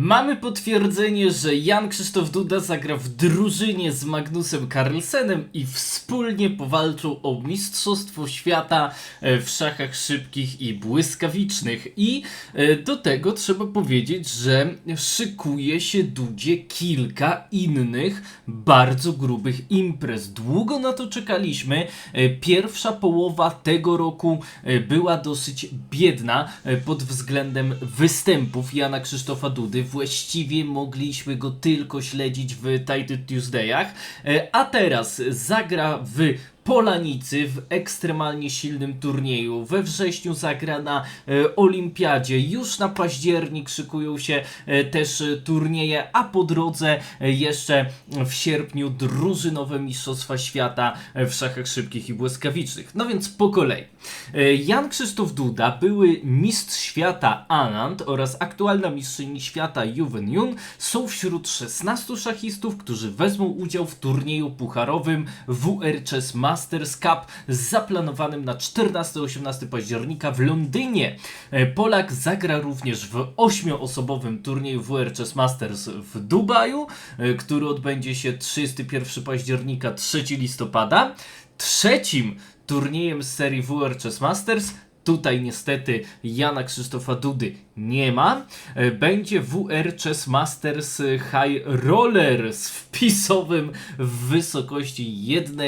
Mamy potwierdzenie, że Jan Krzysztof Duda zagra w drużynie z Magnusem Carlsenem i wspólnie powalczą o Mistrzostwo Świata e, w szachach szybkich i błyskawicznych. I e, do tego trzeba powiedzieć, że szykuje się Dudzie kilka innych bardzo grubych imprez. Długo na to czekaliśmy. E, Pierwsza połowa tego roku była dosyć biedna pod względem występów Jana Krzysztofa Dudy. Właściwie mogliśmy go tylko śledzić w Title Tuesdayach, e, a teraz zagra w Polanicy w ekstremalnie silnym turnieju. We wrześniu zagra na e, Olimpiadzie. Już na październik szykują się e, też e, turnieje, a po drodze e, jeszcze w sierpniu drużynowe Mistrzostwa Świata e, w szachach szybkich i błyskawicznych. No więc po kolei. E, Jan Krzysztof Duda, były mistrz świata Anand oraz aktualna mistrzyni świata Juven Jun są wśród 16 szachistów, którzy wezmą udział w turnieju pucharowym WR Chess Masters Cup zaplanowanym na 14-18 października w Londynie. E, Polak zagra również w ośmioosobowym turnieju WR Chess Masters w Dubaju, e, który odbędzie się 31 października 3 listopada. Trzecim turniejem z serii WR Chess Masters Tutaj niestety Jana Krzysztofa Dudy nie ma. E, Będzie WR Chess Masters High Roller z wpisowym w wysokości 1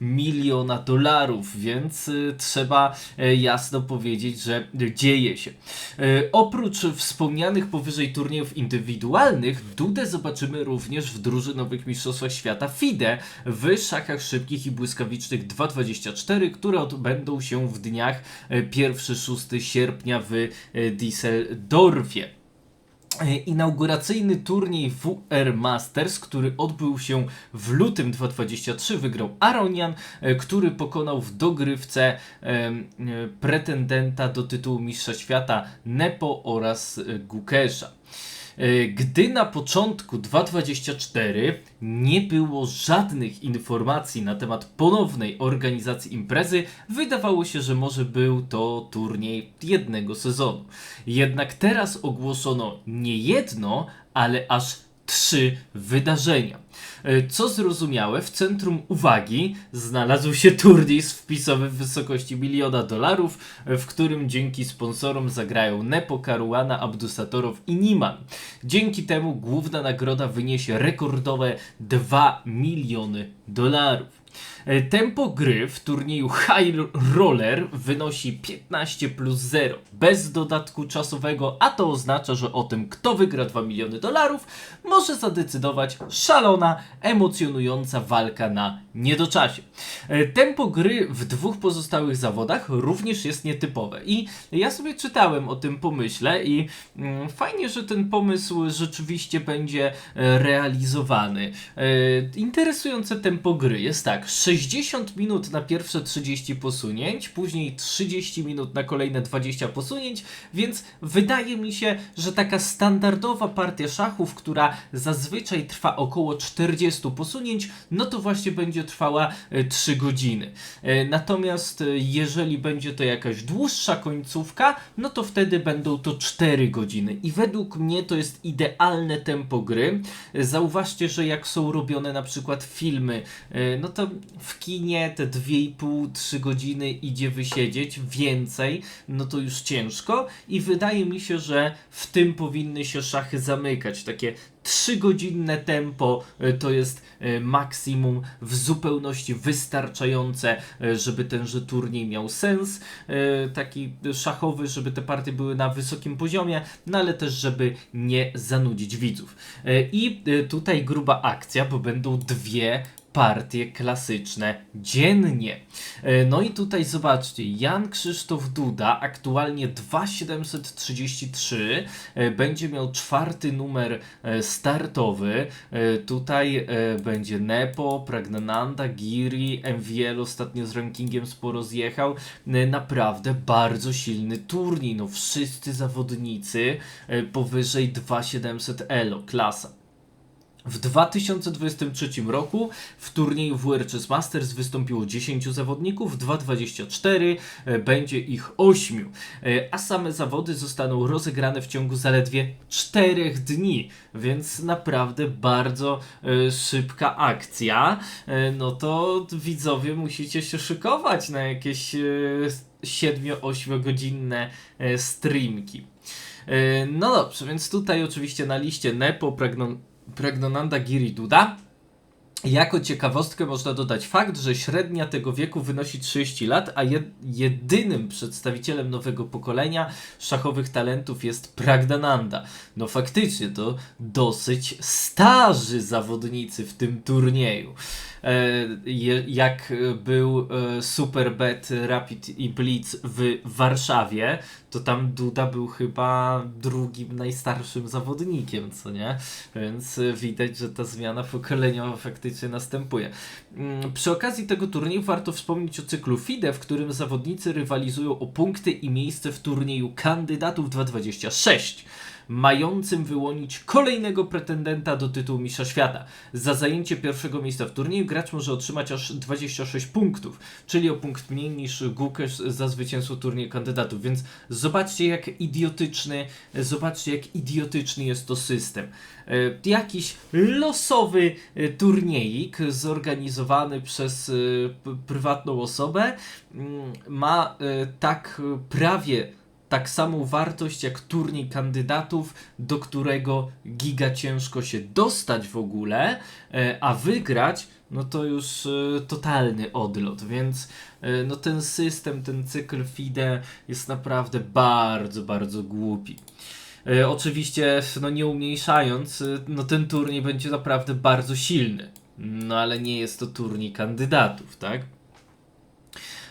miliona dolarów, więc y, trzeba e, jasno powiedzieć, że dzieje się. E, Oprócz wspomnianych powyżej turniejów indywidualnych, Dudę zobaczymy również w drużynowych Mistrzostwach Świata FIDE w szachach szybkich i błyskawicznych 2.24, które odbędą się w dniach e, 1-6 sierpnia w e, Düsseldorfie. E, Inauguracyjny turniej WR Masters, który odbył się w lutym 2023, wygrał Aronian, e, który pokonał w dogrywce pretendenta do tytułu Mistrza Świata Nepo oraz Gukesza. E, Gdy na początku 2024 nie było żadnych informacji na temat ponownej organizacji imprezy, wydawało się, że może był to turniej jednego sezonu. Jednak teraz ogłoszono nie jedno, ale aż trzy wydarzenia. E, Co zrozumiałe, w centrum uwagi znalazł się turniej wpisowy w wysokości miliona dolarów, e, w którym dzięki sponsorom zagrają Nepo, Caruana, Abdusatorow i Niman. Dzięki temu główna nagroda wyniesie rekordowe 2 miliony dolarów. E, Tempo gry w turnieju High Roller wynosi 15 plus 0, bez dodatku czasowego, a to oznacza, że o tym, kto wygra 2 miliony dolarów, może zadecydować szalona, emocjonująca walka na niedoczasie. E, Tempo gry w dwóch pozostałych zawodach również jest nietypowe i ja sobie czytałem o tym pomyśle i mm, fajnie, że ten pomysł rzeczywiście będzie e, realizowany. Interesujące tempo gry jest tak, 60 minut na pierwsze 30 posunięć, później 30 minut na kolejne 20 posunięć, więc wydaje mi się, że taka standardowa partia szachów, która zazwyczaj trwa około 40 posunięć, no to właśnie będzie trwała e, 3 godziny. E, Natomiast e, jeżeli będzie to jakaś dłuższa końcówka, no to wtedy będą to 4 godziny. I według mnie to jest idealne tempo gry. E, Zauważcie, że jak są robione na przykład filmy, e, no to w kinie te 2,5-3 godziny idzie wysiedzieć, więcej, no to już ciężko. I wydaje mi się, że w tym powinny się szachy zamykać. Takie 3-godzinne tempo e, to jest e, maksimum w zupełności wystarczające, e, żeby tenże turniej miał sens, taki szachowy, żeby te partie były na wysokim poziomie, no ale też, żeby nie zanudzić widzów. I tutaj gruba akcja, bo będą dwie partie klasyczne dziennie. E, No i tutaj zobaczcie, Jan Krzysztof Duda, aktualnie 2733, e, będzie miał czwarty numer e, startowy. Tutaj będzie Nepo, Pragnananda, Giri, MVL ostatnio z rankingiem sporo zjechał. Naprawdę bardzo silny turniej. No wszyscy zawodnicy powyżej 2700 elo, klasa. W 2023 roku w turnieju WR Chess Masters wystąpiło 10 zawodników, w 2024 e, będzie ich 8, e, a same zawody zostaną rozegrane w ciągu zaledwie 4 dni, więc naprawdę bardzo e, szybka akcja. No to widzowie musicie się szykować na jakieś 7-8 godzinne streamki. No dobrze, więc tutaj oczywiście na liście Nepo, Pragnon, Pragnonanda Giri Duda. Jako ciekawostkę można dodać fakt, że średnia tego wieku wynosi 30 lat, a jed jedynym przedstawicielem nowego pokolenia szachowych talentów jest Pragdananda. No faktycznie to dosyć starzy zawodnicy w tym turnieju. E, jak był e, Superbet Rapid i Blitz w Warszawie, to tam Duda był chyba drugim najstarszym zawodnikiem, co nie? Więc e, widać, że ta zmiana pokoleniowa faktycznie następuje. Mm, Przy okazji tego turnieju warto wspomnieć o cyklu FIDE, w którym zawodnicy rywalizują o punkty i miejsce w turnieju kandydatów 2026 mającym wyłonić kolejnego pretendenta do tytułu Mistrza Świata. Za zajęcie pierwszego miejsca w turnieju gracz może otrzymać aż 26 punktów, czyli o punkt mniej niż Gukesz za zwycięstwo turnieju kandydatów, więc zobaczcie jak idiotyczny, zobaczcie jak idiotyczny jest to system. E, Jakiś losowy e, turniejik zorganizowany przez e, prywatną osobę mm, ma tak prawie tak samą wartość jak turniej kandydatów, do którego giga ciężko się dostać w ogóle, e, a wygrać, no to już e, totalny odlot, więc e, no ten system, ten cykl FIDE jest naprawdę bardzo, bardzo głupi. Oczywiście, no nie umniejszając, no ten turniej będzie naprawdę bardzo silny. No ale nie jest to turniej kandydatów, tak?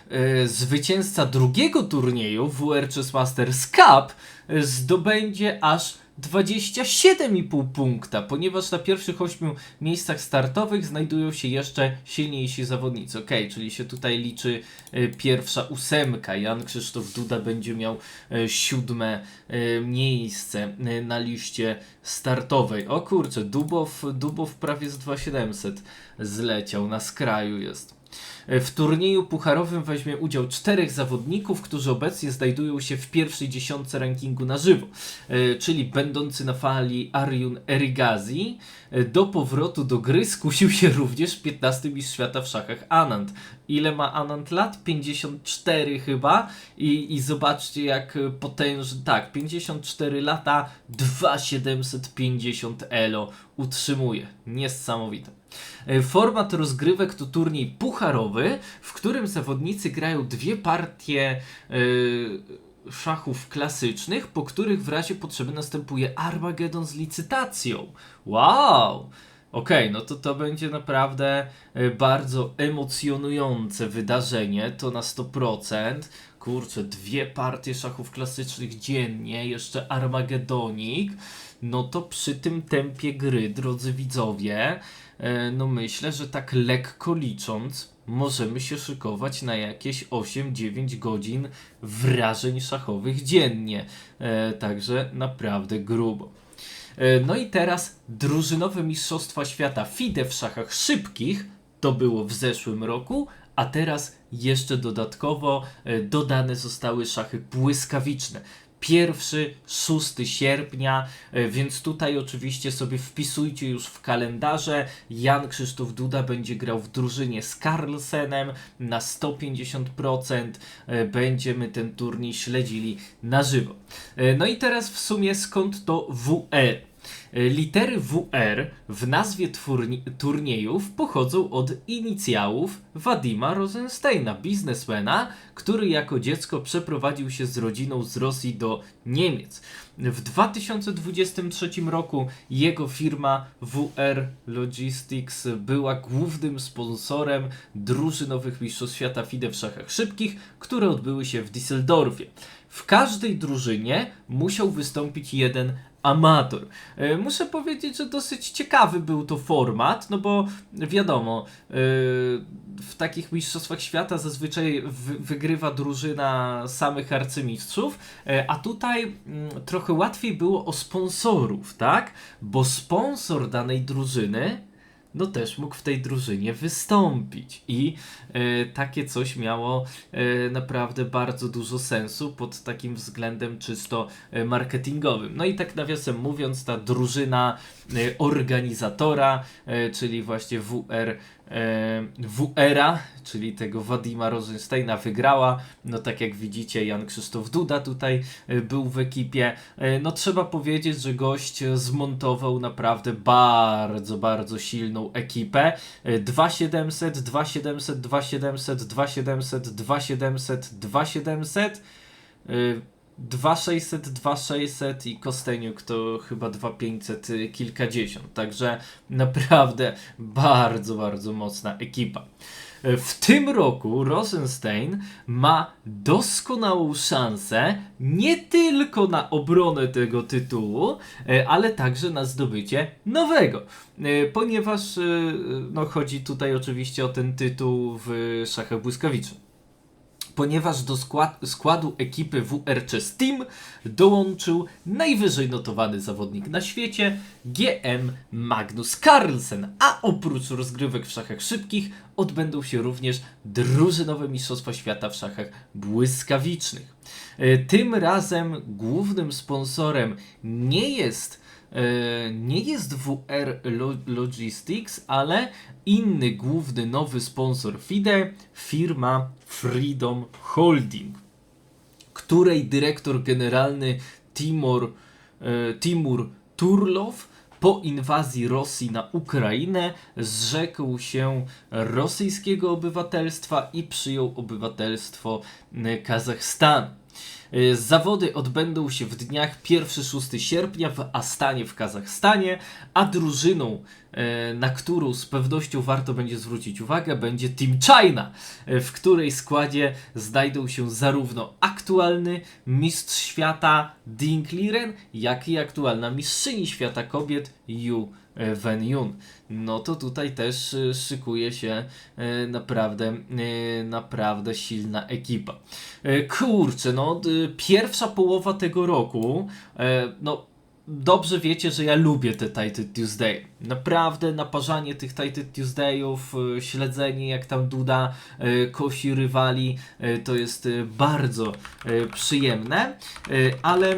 E, Zwycięzca drugiego turnieju WR Chess Masters Cup e, zdobędzie aż 27,5 punkta, ponieważ na pierwszych 8 miejscach startowych znajdują się jeszcze silniejsi zawodnicy. Ok, czyli się tutaj liczy e, pierwsza ósemka. Jan Krzysztof Duda będzie miał siódme miejsce na liście startowej. O kurczę, Dubow, Dubow prawie z 2700 zleciał, na skraju jest. W turnieju pucharowym weźmie udział czterech zawodników, którzy obecnie znajdują się w pierwszej dziesiątce rankingu na żywo, E, czyli będący na fali Ariun Erigazi. E, Do powrotu do gry skusił się również 15 mistrz świata w szachach Anand. Ile ma Anand lat? 54 chyba. I, i zobaczcie jak potężny, tak, 54 lata, 2750 elo utrzymuje. Niesamowite. E, Format rozgrywek to turniej pucharowy, w którym zawodnicy grają dwie partie e, szachów klasycznych, po których w razie potrzeby następuje Armageddon z licytacją. Wow! Okej, no to to będzie naprawdę e, bardzo emocjonujące wydarzenie, to na 100%. Kurczę, dwie partie szachów klasycznych dziennie, jeszcze Armagedonik. No to przy tym tempie gry, drodzy widzowie, no myślę, że tak lekko licząc, możemy się szykować na jakieś 8-9 godzin wrażeń szachowych dziennie. E, Także naprawdę grubo. E, No i teraz drużynowe Mistrzostwa Świata FIDE w szachach szybkich to było w zeszłym roku, a teraz jeszcze dodatkowo e, dodane zostały szachy błyskawiczne. Pierwszy, 6 sierpnia, e, więc tutaj oczywiście sobie wpisujcie już w kalendarze. Jan Krzysztof Duda będzie grał w drużynie z Carlsenem na 150%. E, Będziemy ten turniej śledzili na żywo. E, No i teraz w sumie skąd to WR? Litery WR w nazwie turni- turniejów pochodzą od inicjałów Wadima Rosensteina, biznesmena, który jako dziecko przeprowadził się z rodziną z Rosji do Niemiec. W 2023 roku jego firma WR Logistics była głównym sponsorem drużynowych Mistrzostw Świata FIDE w szachach szybkich, które odbyły się w Düsseldorfie. W każdej drużynie musiał wystąpić jeden amator. E, Muszę powiedzieć, że dosyć ciekawy był to format, no bo wiadomo, e, w takich mistrzostwach świata zazwyczaj wy- wygrywa drużyna samych arcymistrzów, e, a tutaj mm, trochę łatwiej było o sponsorów, tak? Bo sponsor danej drużyny no też mógł w tej drużynie wystąpić. I e, takie coś miało e, naprawdę bardzo dużo sensu pod takim względem czysto e, marketingowym. No i tak nawiasem mówiąc, ta drużyna e, organizatora, e, czyli właśnie WR. E, WR-a, czyli tego Wadima Rosensteina wygrała. No tak jak widzicie, Jan Krzysztof Duda tutaj e, był w ekipie. E, No trzeba powiedzieć, że gość zmontował naprawdę bardzo, bardzo silną ekipę. E, 2700, 2700, 2700, 2700, 2700, 2700. e, 2600, 2600 i Kosteniuk to chyba 2500 y, kilkadziesiąt. Także naprawdę bardzo, bardzo mocna ekipa. W tym roku Rosenstein ma doskonałą szansę nie tylko na obronę tego tytułu, e, ale także na zdobycie nowego. E, Ponieważ e, no, chodzi tutaj oczywiście o ten tytuł w szachach błyskawicznych ponieważ do skład, składu ekipy WR Chess Team dołączył najwyżej notowany zawodnik na świecie GM Magnus Carlsen, a oprócz rozgrywek w szachach szybkich odbędą się również drużynowe Mistrzostwa Świata w szachach błyskawicznych. E, Tym razem głównym sponsorem nie jest e, nie jest WR Lo- Logistics, ale inny główny nowy sponsor FIDE, firma Freedom Holding, której dyrektor generalny Timur, e, Timur Turlow po inwazji Rosji na Ukrainę zrzekł się rosyjskiego obywatelstwa i przyjął obywatelstwo Kazachstanu. E, Zawody odbędą się w dniach 1-6 sierpnia w Astanie w Kazachstanie, a drużyną, e, na którą z pewnością warto będzie zwrócić uwagę, będzie Team China, e, w której składzie znajdą się zarówno aktualny mistrz świata Ding Liren, jak i aktualna mistrzyni świata kobiet Yu Wen Yun. No to tutaj też e, szykuje się e, naprawdę, e, naprawdę silna ekipa. E, Kurczę, no pierwsza połowa tego roku, e, no dobrze wiecie, że ja lubię te Title Tuesday. Naprawdę naparzanie tych Title Tuesdayów, e, śledzenie jak tam Duda e, kosi rywali, e, to jest bardzo przyjemne, ale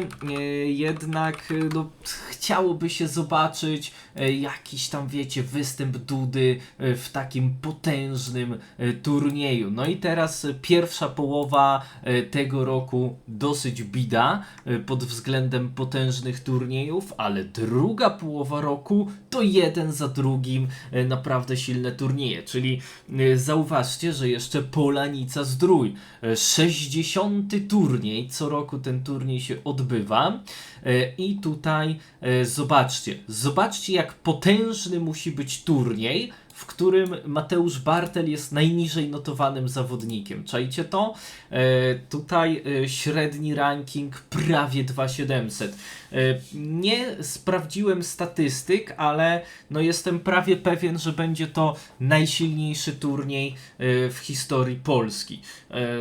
jednak no, chciałoby się zobaczyć jakiś tam, wiecie, występ Dudy w takim potężnym turnieju. No i teraz pierwsza połowa tego roku dosyć bida pod względem potężnych turniejów, ale druga połowa roku to jeden za drugim e, naprawdę silne turnieje. Czyli e, zauważcie, że jeszcze Polanica Zdrój, e, 60. turniej, co roku ten turniej się odbywa. E, I tutaj e, zobaczcie, zobaczcie jak potężny musi być turniej, w którym Mateusz Bartel jest najniżej notowanym zawodnikiem. Czajcie to? E, tutaj e, średni ranking prawie 2700. E, nie sprawdziłem statystyk, ale no jestem prawie pewien, że będzie to najsilniejszy turniej w historii Polski.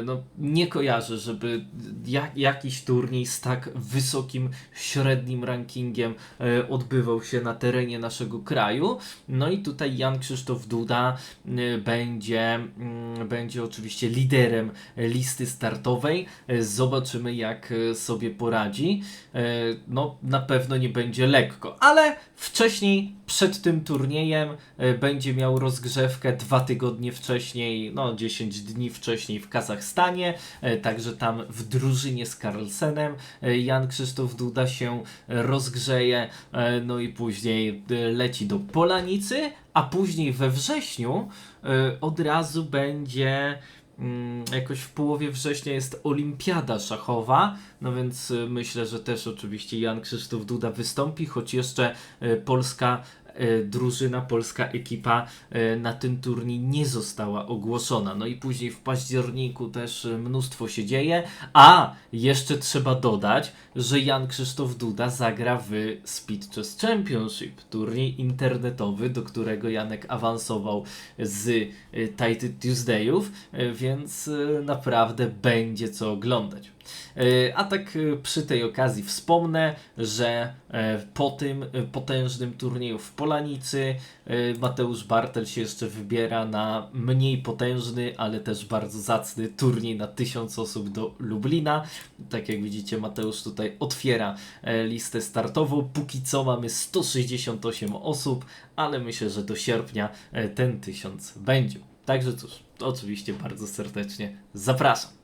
No, nie kojarzę, żeby jak, jakiś turniej z tak wysokim średnim rankingiem odbywał się na terenie naszego kraju. No i tutaj Jan Krzysztof Duda e, będzie, mm, będzie oczywiście liderem listy startowej. E, Zobaczymy, jak e, sobie poradzi. No, na pewno nie będzie lekko, ale wcześniej, przed tym turniejem, będzie miał rozgrzewkę dwa tygodnie wcześniej, no 10 dni wcześniej w Kazachstanie, także tam w drużynie z Carlsenem Jan Krzysztof Duda się rozgrzeje, no i później leci do Polanicy, a później we wrześniu e, od razu będzie mm, jakoś w połowie września jest olimpiada szachowa, no więc y, myślę, że też oczywiście Jan Krzysztof Duda wystąpi, choć jeszcze y, polska drużyna, polska ekipa e, na ten turniej nie została ogłoszona. No i później w październiku też e, mnóstwo się dzieje, a jeszcze trzeba dodać, że Jan Krzysztof Duda zagra w Speed Chess Championship, turniej internetowy, do którego Janek awansował z e, Title Tuesdayów, e, więc e, naprawdę będzie co oglądać. E, A tak e, przy tej okazji wspomnę, że e, po tym potężnym turnieju w Polanicy Mateusz Bartel się jeszcze wybiera na mniej potężny, ale też bardzo zacny turniej na 1000 osób do Lublina. Tak jak widzicie, Mateusz tutaj otwiera listę startową. Póki co mamy 168 osób, ale myślę, że do sierpnia ten 1000 będzie. Także cóż, oczywiście bardzo serdecznie zapraszam.